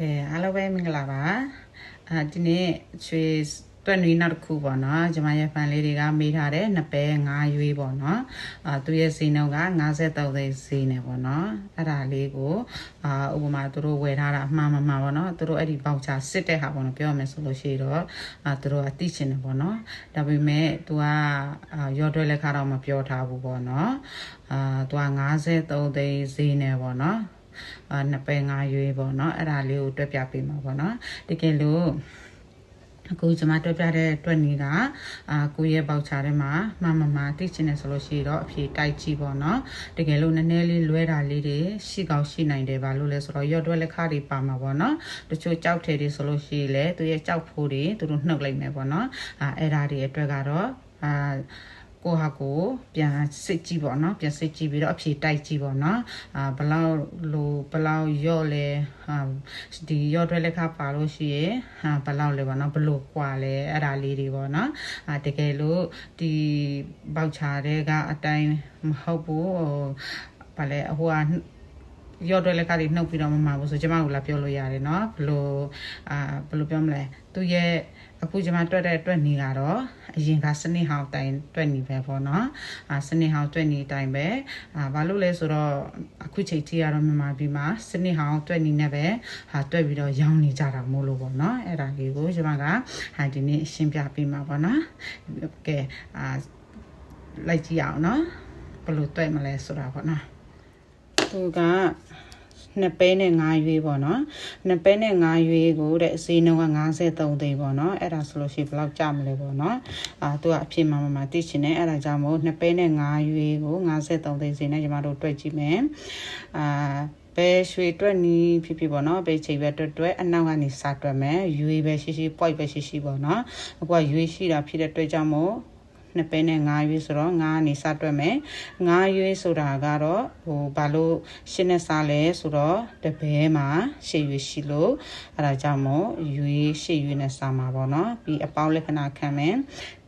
ကဲအားလုံးပဲမင်္ဂလာပါအာဒီနေ့ချွေတွက်နွေးနောက်တစ်ခုပေါ့နော်ကျွန်မရဲ့ဖန်လေးတွေကမေးထားတဲ့နှစ်ပဲငါးရွေးပေါ့နော်အာသူရဲ့ဈေးနှုန်းက53သိန်းဈေးနဲ့ပေါ့နော်အဲ့ဒါလေးကိုအာဥပမာသူတို့ဝယ်ထားတာအမှားမမှားပေါ့နော်သူတို့အဲ့ဒီပေါချာစစ်တဲ့ဟာပေါ့နော်ပြောရမယ်ဆိုလို့ရှိတော့အာသူတို့ကတိချင်တယ်ပေါ့နော်ဒါပေမဲ့သူကအာရော့တွဲလက်ခါတော့မပြောထားဘူးပေါ့နော်အာသူက53သိန်းဈေးနဲ့ပေါ့နော် အာနှစ်ပဲငါးရွေးပေါ့နော်အဲ့ဒါလေးကိုတွက်ပြပေးမှာပေါ့နော်တကယ်လို့အခုကျွန်မတွက်ပြတဲ့အတွက်နေကအာကိုရဲ့ပေါချာထဲမှာမမမသိချင်တယ်ဆိုလို့ရှိတော့အဖြေတိုက်ကြည့်ပေါ့နော်တကယ်လို့နည်းနည်းလေးလွဲတာလေးတွေရှိကောင်းရှိနိုင်တယ်ဘာလို့လဲဆိုတော့ရော့တွဲလက်ခါတွေပါမှာပေါ့နော်တချို့ကြောက်ထည်တွေဆိုလို့ရှိရင်လေသူရဲ့ကြောက်ဖိုးတွေသူတို့နှုတ်လိုက်မယ်ပေါ့နော်အာအဲ့ဒါတွေအတွက်ကတော့အာ ကိုဟာကိုပြန်စစ်ကြည့်ပေါ့နော်ပြန်စစ်ကြည့်ပြီးတော့အဖြေတိုက်ကြည့်ပေါ့နော်အာဘလောက်လိုဘလောက်ရော့လဲဟာဒီရော့တွဲလက်ခပါလို့ရှိရေဟာဘလောက်လဲပေါ့နော်ဘလို့ကွာလဲအဲ့ဒါလေးတွေပေါ့နော်အာတကယ်လို့ဒီပေါက်ချာတဲ့ကအတိုင်းမဟုတ်ဘူးဟိုဘာလဲဟိုက ရော့တွဲလက်ကလေးနှုတ်ပြီးတော့မမှာဘူးဆိုကျမကလာပြောလို့ရတယ်เนาะဘလို့အာဘလို့ပြောမလဲသူရဲ့အခုကျွန်မတွက်တဲ့တွက်နေကတော့အရင်ကစနစ်ဟောင်းတိုင်တွက်နေပဲပေါ့နော်အာစနစ်ဟောင်းတွက်နေတိုင်ပဲအာဘာလို့လဲဆိုတော့အခုချိန်ထိကတော့မြန်မာပြည်မှာစနစ်ဟောင်းတွက်နေနေပဲဟာတွက်ပြီးတော့ရောင်းနေကြတာမို့လို့ပေါ့နော်အဲ့ဒါလေးကိုကျွန်မကဟာဒီနေ့ရှင်းပြပေးမှာပေါ့နော်ကဲအာလိုက်ကြည့်အောင်နော်ဘယ်လိုတွက်မလဲဆိုတာပေါ့နော် သူကနှစ်ပဲနဲ့5ရွေးပေါ့နော်နှစ်ပဲနဲ့5ရွေးကိုတဲ့ဈေးနှုန်းက53သိန်းပေါ့နော်အဲ့ဒါဆိုလို့ရှိရင်ဘယ်လောက်ကျမလဲပေါ့နော်အာသူကအဖြစ်မှန်မှန်သိချင်တယ်အဲ့ဒါကြောင့်မို့နှစ်ပဲနဲ့5ရွေးကို53သိန်းဈေးနဲ့ညီမတို့တွက်ကြည့်မယ်အာပဲရွှေတွက်နီးဖြစ်ဖြစ်ပေါ့နော်ပဲချိန်ပဲတွက်တွက်အနောက်ကနေစတွက်မယ်ရွေးပဲရှိရှိ point ပဲရှိရှိပေါ့နော်အခုကရွေးရှိတာဖြစ်တဲ့တွက်ကြောင့်မို့ နှစ်ပဲနဲ့9ရွေးဆိုတော့9ကနေစတွက်မယ်9ရွေးဆိုတာကတော့ဟိုဘာလို့ရှင်းနဲ့စားလဲဆိုတော့တပဲမှာရှေ့ရွေးရှိလို့အဲဒါကြောင့်မို့ရွေးရှေ့ရွေးနဲ့စားမှာပေါ့နော်ပြီးအပေါင်းလက္ခဏာခံမယ်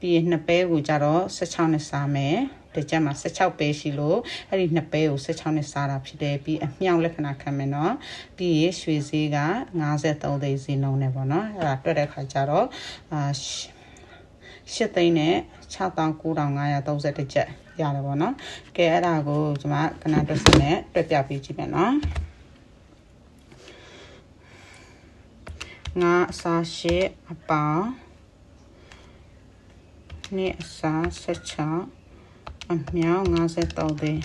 ပြီးနှစ်ပဲကိုကြတော့16နဲ့စားမယ်တကြမှာ16ပဲရှိလို့အဲ့ဒီနှစ်ပဲကို16နဲ့စားတာဖြစ်တယ်ပြီးအမြောက်လက္ခဏာခံမယ်နော်ပြီးရရွှေဈေးက53သိန်းဈေးနှုန်းနဲ့ပေါ့နော်အဲ့ဒါတွက်တဲ့ခါကျတော့အာ 8သိန်းနဲ့69,531ကျပ်ရတယ်ပေါ့နော်ကဲအဲ့ဒါကိုကျွန်မကနတွက်စနဲ့တွက်ပြပေးကြည့်မယ်နော်ငါအစားရှိအပေါင်းနှစ်အစား16အမြောက်53သိန်း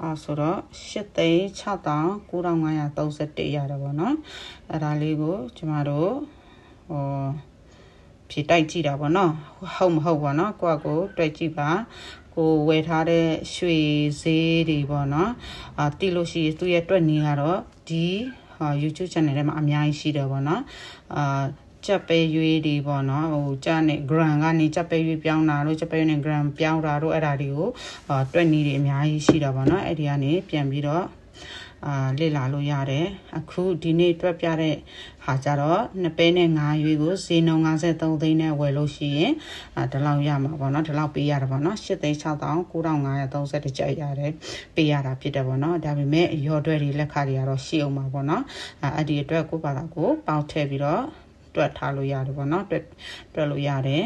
အဲဆိုတော့8သိန်း69,531ရတယ်ပေါ့နော်အဲ့ဒါလေးကိုကျမတို့ဟို ဖြေတိုက်ကြည့်တာပေါ့နော်ဟုတ်မဟုတ်ပေါ့နော်ကိုကကိုတွေ့ကြည့်ပါကိုဝယ်ထားတဲ့ရွှေဈေးတွေပေါ့နော်အာတိလို့ရှိရင်သူ့ရဲ့တွက်နေကတော့ဒီ YouTube channel ထဲမှာအများကြီးရှိတယ်ပေါ့နော်အာချက်ပဲရွေးတွေပေါ့နော်ဟိုကြနဲ့ gram ကနေချက်ပဲရွေးပြောင်းတာတို့ချက်ပဲနဲ့ gram ပြောင်းတာတို့အဲ့ဒါတွေကိုအာတွက်နေတွေအများကြီးရှိတာပေါ့နော်အဲ့ဒီကနေပြန်ပြီးတော့ အာလေ့လာလို့ရတယ်အခုဒီနေ့တွက်ပြတဲ့ဟာကြတော့နှစ်ပဲနဲ့9ရွေးကိုဈေးနှုန်း53သိန်းနဲ့ဝယ်လို့ရှိရင်အာဒီလောက်ရမှာပေါ့နော်ဒီလောက်ပေးရတာပေါ့နော်8သိန်း6930ကျပ်ရတယ်ပေးရတာဖြစ်တယ်ပေါ့နော်ဒါပေမဲ့ရော်တွဲတွေလက်ခါတွေကတော့ရှိအောင်ပါပေါ့နော်အာအဲ့ဒီအတွက်ကိုပါတာကိုပေါက်ထည့်ပြီးတော့တွက်ထားလို့ရတယ်ပေါ့နော်တွက်တွက်လို့ရတယ်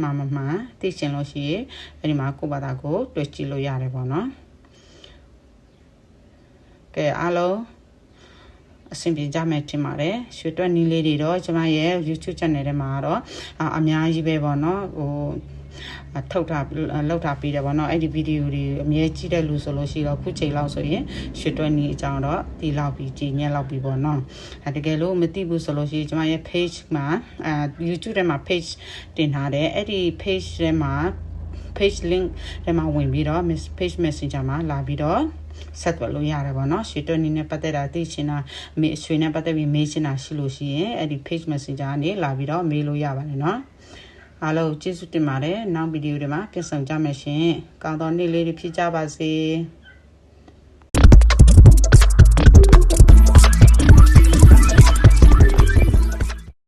မှန်မှန်မှန်သိချင်လို့ရှိရင်အဲ့ဒီမှာကိုပါတာကိုတွက်ကြည့်လို့ရတယ်ပေါ့နော် ကဲအားလုံးအဆင်ပြေကြမယ်ထင်ပါတယ်ရွှေတွက်နီးလေးတွေတော့ကျွန်မရဲ့ YouTube channel ထဲမှာတော့အများကြီးပဲပေါ့နော်ဟိုထုတ်ထားလောက်ထားပြီးတယ်ဗောနော်အဲ့ဒီဗီဒီယိုတွေအမြဲကြည့်တဲ့လူဆိုလို့ရှိတော့ခုချိန်လောက်ဆိုရင်ရွှေတွက်နီအကြောင်းတော့ဒီလောက်ပြီးကြည်ညက်လောက်ပြီးဗောနော်အဲတကယ်လို့မသိဘူးဆိုလို့ရှိရင်ကျွန်မရဲ့ page မှာအဲ YouTube ထဲမှာ page တင်ထားတယ်အဲ့ဒီ page ထဲမှာ page link ထဲမှာဝင်ပြီးတော့ page messenger မှာလာပြီးတော့ ဆက်သွယ်လို့ရတယ်ပေါ့နော်ရွှေတွက်နီနဲ့ပတ်သက်တာသိချင်တာမေရွှေနဲ့ပတ်သက်ပြီးမေးချင်တာရှိလို့ရှိရင်အဲ့ဒီ page messenger ကနေလာပြီးတော့မေးလို့ရပါတယ်နော်အားလုံးကျေးဇူးတင်ပါတယ်နောက်ဗီဒီယိုတွေမှာပြန်ဆောင်ကြမယ်ရှင်ကောင်းသောနေ့လေးတွေဖြစ်ကြပါစေ